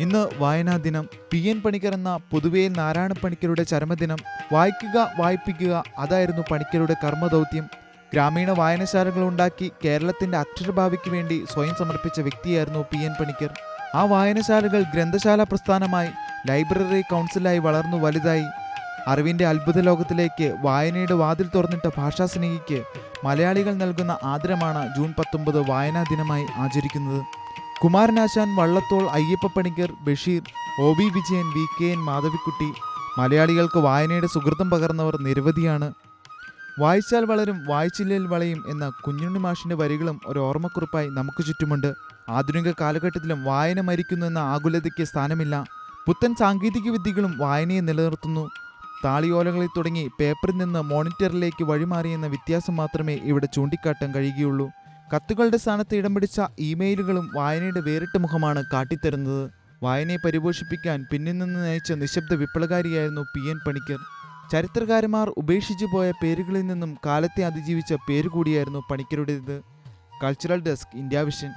ഇന്ന് വായനാ ദിനം. പി. എൻ. പണിക്കർ എന്ന പൊതുവേ നാരായണ പണിക്കരുടെ ചരമദിനം. വായിക്കുക വായിപ്പിക്കുക അതായിരുന്നു പണിക്കരുടെ കർമ്മദൗത്യം. ഗ്രാമീണ വായനശാലകൾ ഉണ്ടാക്കി കേരളത്തിന്റെ അക്ഷരഭാവിക്ക് വേണ്ടി സ്വയം സമർപ്പിച്ച വ്യക്തിയായിരുന്നു പി. എൻ. പണിക്കർ. ആ വായനശാലകൾ ഗ്രന്ഥശാല പ്രസ്ഥാനമായി ലൈബ്രറി കൗൺസിലായി വളർന്നു വലുതായി. അറിവിന്റെ അത്ഭുത ലോകത്തിലേക്ക് വായനയുടെ വാതിൽ തുറന്നിട്ട ഭാഷാസ്നേഹിക്ക് മലയാളികൾ നൽകുന്ന ആദരമാണ് ജൂൺ പത്തൊമ്പത് വായനാ ദിനമായി ആചരിക്കുന്നത്. Kumaranasan Vallathol Ayyappa Panicker Basheer O B Vijayan V K N Madhavikutty മലയാളികൾക്ക് വായനയുടെ സുഹൃത്തം പകർന്നവർ നിരവധിയാണ്. വായിച്ചാൽ വളരും വായിച്ചില്ലേൽ വളയും എന്ന കുഞ്ഞുണ്ണി മാഷിന്റെ വരികളും ഒരു ഓർമ്മക്കുറിപ്പായി നമുക്ക് ചുറ്റുമുണ്ട്. ആധുനിക കാലഘട്ടത്തിലും വായന മരിക്കുന്നു എന്ന ആകുലതയ്ക്ക് സ്ഥാനമില്ല. പുത്തൻ സാങ്കേതിക വിദ്യകളും വായനയെ നിലനിർത്തുന്നു. താളിയോലകളിൽ തുടങ്ങി പേപ്പറിൽ നിന്ന് മോണിറ്ററിലേക്ക് വഴിമാറിയെന്ന വ്യത്യാസം മാത്രമേ ഇവിടെ ചൂണ്ടിക്കാട്ടാൻ കഴിയുകയുള്ളൂ. കത്തുകളുടെ സ്ഥാനത്ത് ഇടം പിടിച്ച ഇമെയിലുകളും വായനയുടെ വേറിട്ട മുഖമാണ് കാട്ടിത്തരുന്നത്. വായനയെ പരിപോഷിപ്പിക്കാൻ പിന്നിൽ നിന്ന് നയിച്ച നിശബ്ദ വിപ്ലവകാരിയായിരുന്നു പി. എൻ. പണിക്കർ. ചരിത്രകാരന്മാർ ഉപേക്ഷിച്ചു പോയ പേരുകളിൽ നിന്നും കാലത്തെ അതിജീവിച്ച പേര് കൂടിയായിരുന്നു പണിക്കരുടേത്. Cultural desk India Vision.